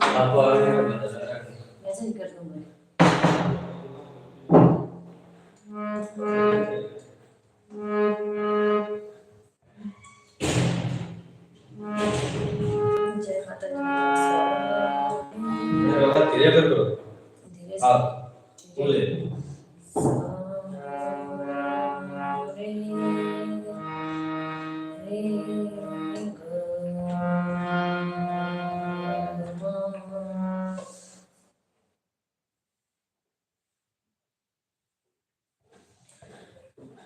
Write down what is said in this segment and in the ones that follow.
आपको हाँ, ऐसे ही कर दूँगा।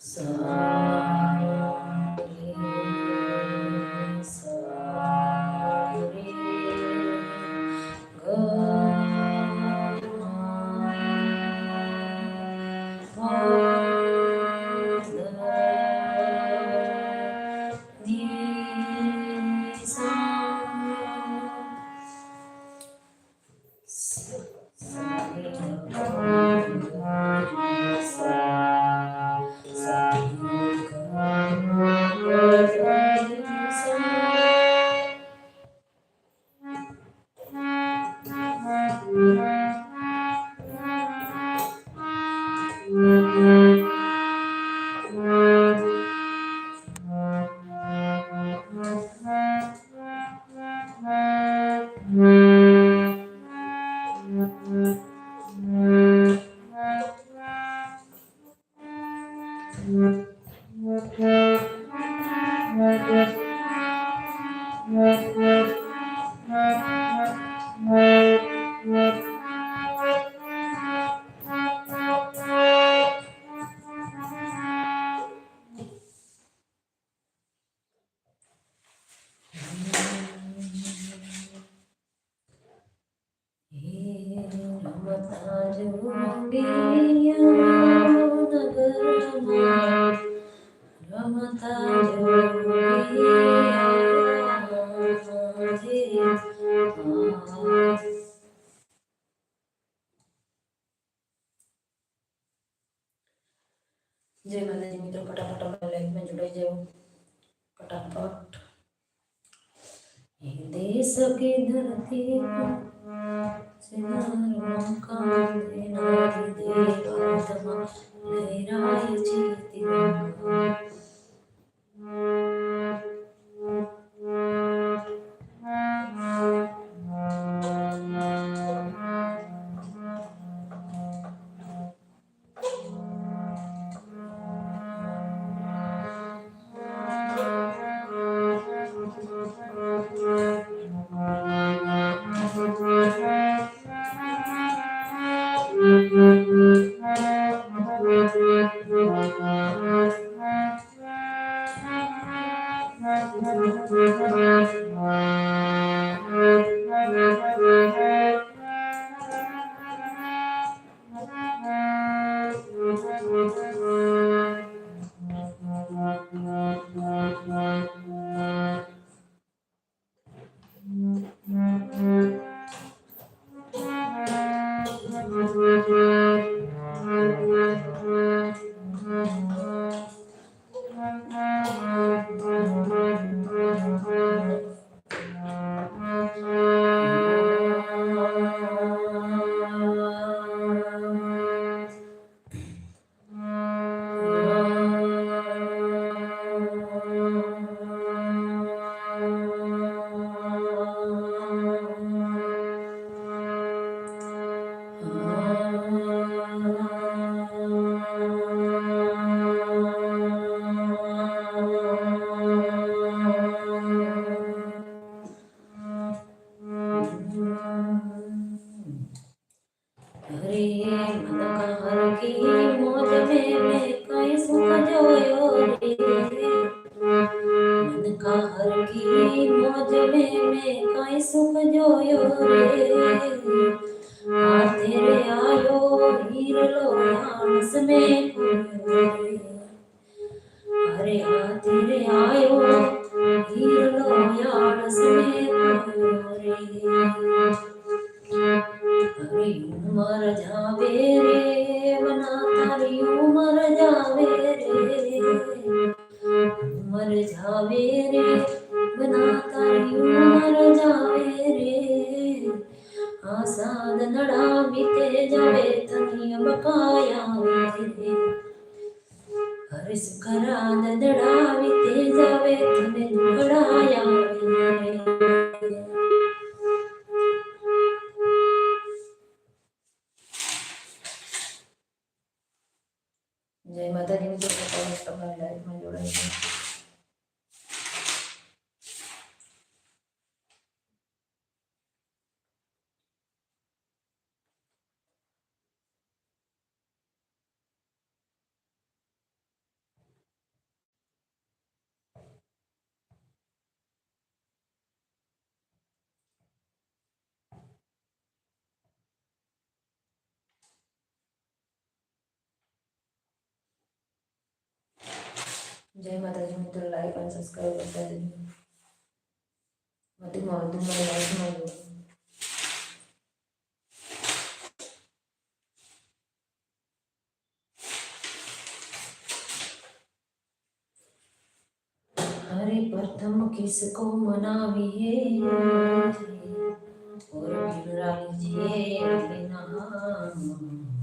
So. જય માતાજી મિત્રો ફટાફટ અમારા લાઈફમાં જોડાઈ જાઓ ફટાફટ દેશ કે ધરતી सेनारोकान्देनाधिदेवादमा नैरायचीतिरङ्गा Thank. જય માતાજી મિત્રો લાઈક અને સબસ્ક્રાઈબ કરતા જજો વધુમાં વધુ મારી લાઈફમાં જોડો हरे प्रथम किसको मनाविए और गिरा लीजिए अपने नाम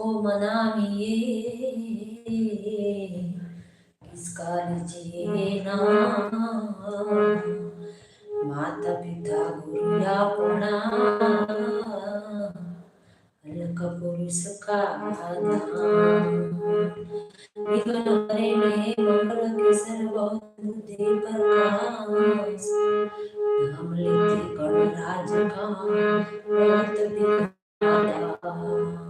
को मनाइए। किसका लीजिए हम्म। नाम? माता पिता गुरु या पुणा पुरुष का करे ने मंगल के सर्वभूत बुद्धि प्रकाश। नाम लेते गणराज का माता पिता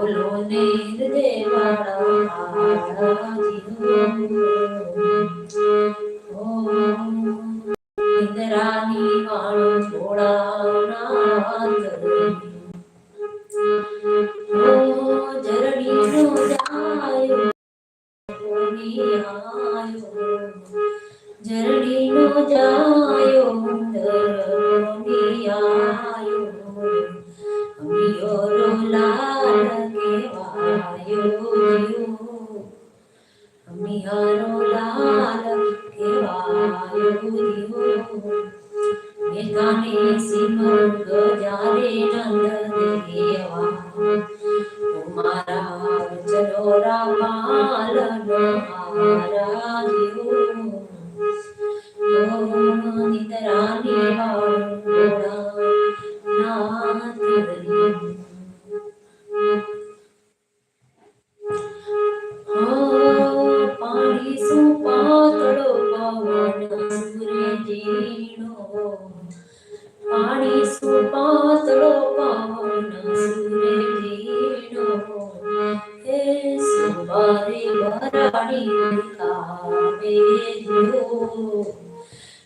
બોલો ને દેવાળા ઇન્દ્રાની વાળો થોડા જરણી નો જાયો જરડીનો જાયો Mercame, Simon,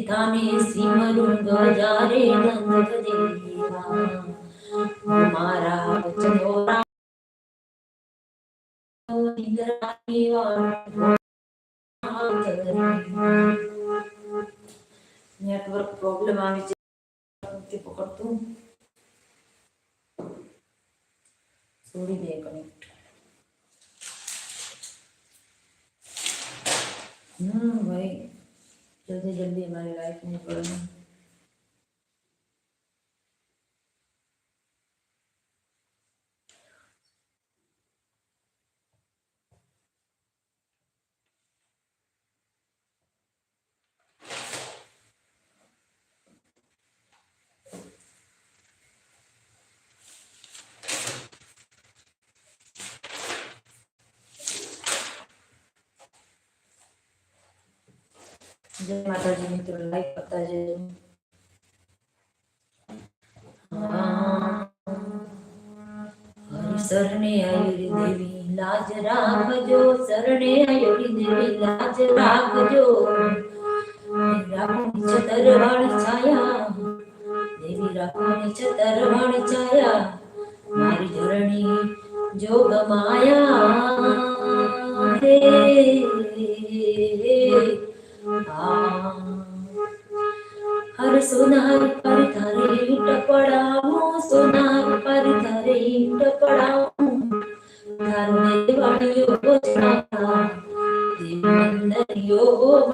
મેથાને સિમરું ગજારે નંદ દેવા મારા વચનો નિદ્રાની નેટવર્ક પ્રોબ્લેમ આવી છે નથી પકડતું છોડી દે કનેક્ટ હમ ભાઈ जल्दी जल्दी हमारी लाइफ में જય માતાજી મિત્રો લાઈક કરતા જજો હરિ શરણે આયુરી દેવી લાજ રાખજો શરણે આયુરી દેવી લાજ રાખજો રાખવાની છતરવાળી છાયા દેવી રાખવાની છતરવાળી છાયા મારી ધરણી જોગ માયા సునారి పరిధరే ఇంటపడాము సునారి పరిధరే ఇంటపడాము. ధర్మదేవాడు యోగ దేవుందరి యోగ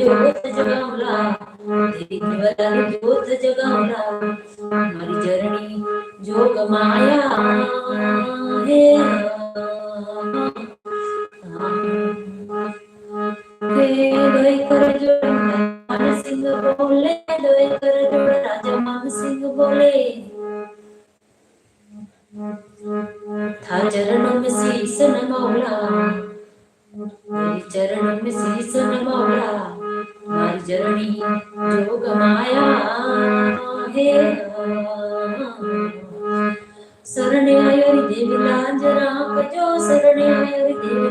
ज्योत जगावला तेरी केवळ ज्योत जगावला मारी चरणी जोग माया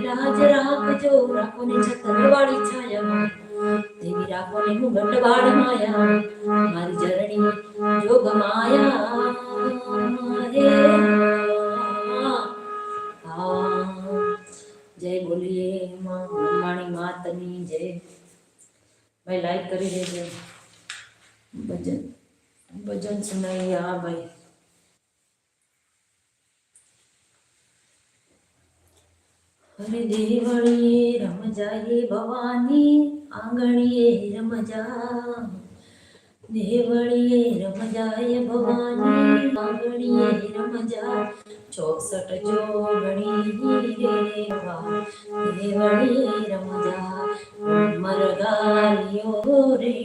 રે દેવી લાજ રાખજો રાખો ને છતરવાળી છાયા. દેવી રાખો ને મુગટ વાળ માયા. મારી જરણી જોગ માયા. હે હા જય બોલીએ માં, બ્રહ્માણી માતની જય. ભાઈ લાઈક કરી દેજો. ભજન ભજન સુનાઈ આ ભાઈ. અરે દેવળીએ રમજાએ ભવાની આંગણીએ રમજા દેવળીએ રમજાય ભવાની આંગણીએ રમજા. ચોસઠ જોગણી રે વા દેવળીએ રમજા. મરગાલિયો રે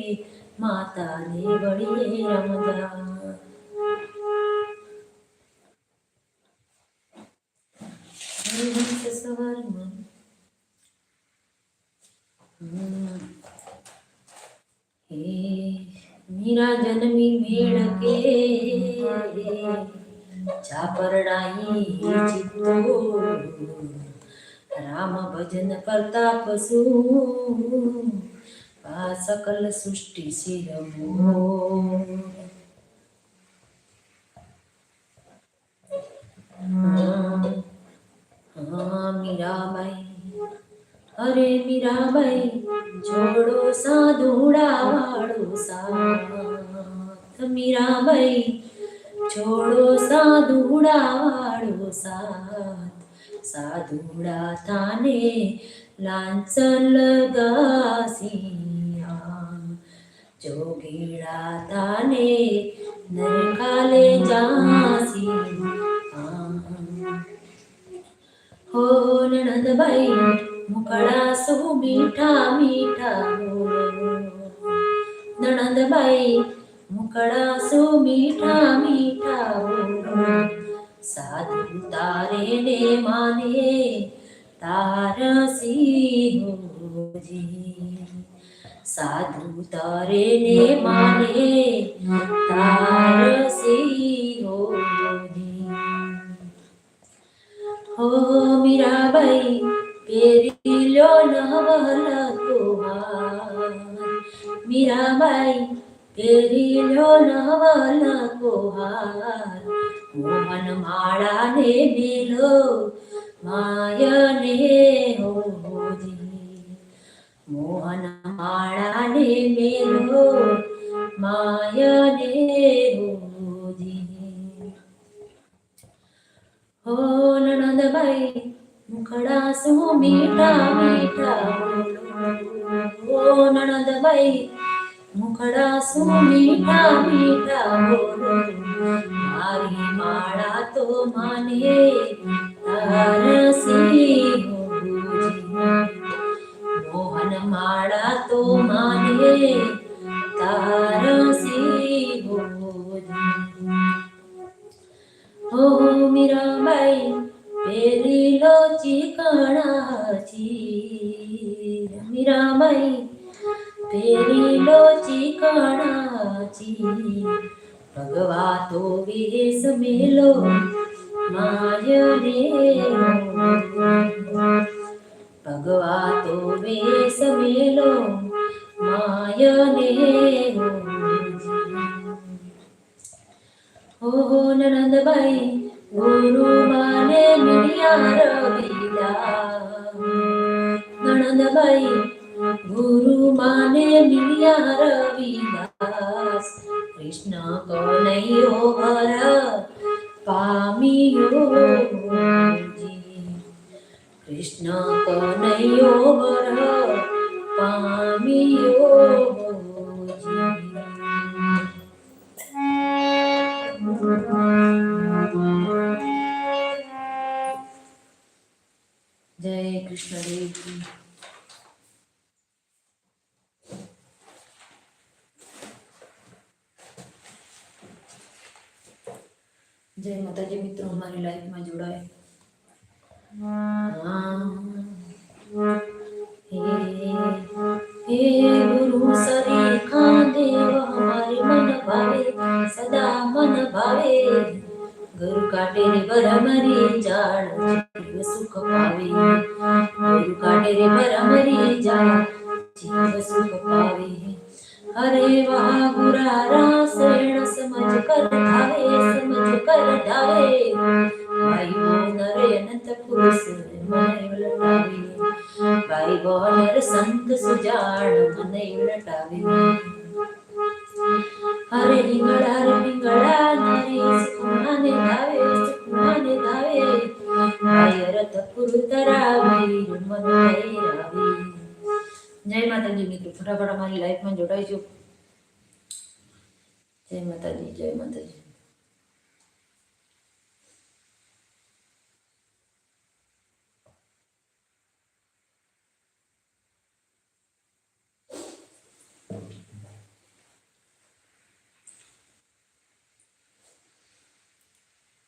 માતા દેવળીએ રમજા. હરિવંશ સવારમાં હમ. હે મીરા જન્મી મેળ કે ચાપરડાઈ ચિત્તો રામ ભજન કરતા પશુ આ સકલ સૃષ્ટિ શિરમો અરે મીરાબાઈ, જોડો સાધુડા વાળો સાથ. મીરાબાઈ, જોડો સાધુડા વાળો સાથ. સાધુડા થાને લાંચન લગાસિયા. જોગીડા તાને નરકાલે જાસી હો નણંદબાઈ મુકડા સુ મીઠા મીઠા બોલો નણંદબાઈ મુકડા સુ મીઠા મીઠા બોલો સાધુ તારે ને માને તારસી હોજી સાધુ તારે ને માને તારસી હોજી હો મીરાબાઈ પેરી લ્યો નવલ કોહાર મીરાબાઈ પેરી લ્યો નવલ કોહાર મોહન માળાને મેલો માયને मोहू मीराबाई पेरिलो चिकणाची. मीराबाई पेरिलो चिकणाची. भगवा तो वेस मेलो मायने भगवा तो वेस मेलो मायने હો નણંદબાઈ ગુરુ માને મિલિયા રવિલા નણંદબાઈ ગુરુ માને મિલિયા રવિદાસ કૃષ્ણ કનૈયો હર, પામિયો કૃષ્ણ કનૈયો હર, પામિયો હે ગુરુ સરેખા દેવ હમારે મન ભાવે સદા મન ભાવે ગુરુ કાટે રે બરમરી જાળ જીવ સુખ પાવે ગુરુ કાટે રે ઉતરાવી ધૂન ઉતરાવી જય માતાજી મિત્રો ફટાફટ અમારી લાઈફમાં જોડાઈજો જય માતાજી જય માતાજી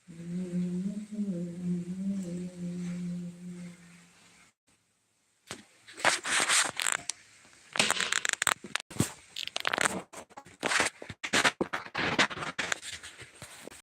Mm.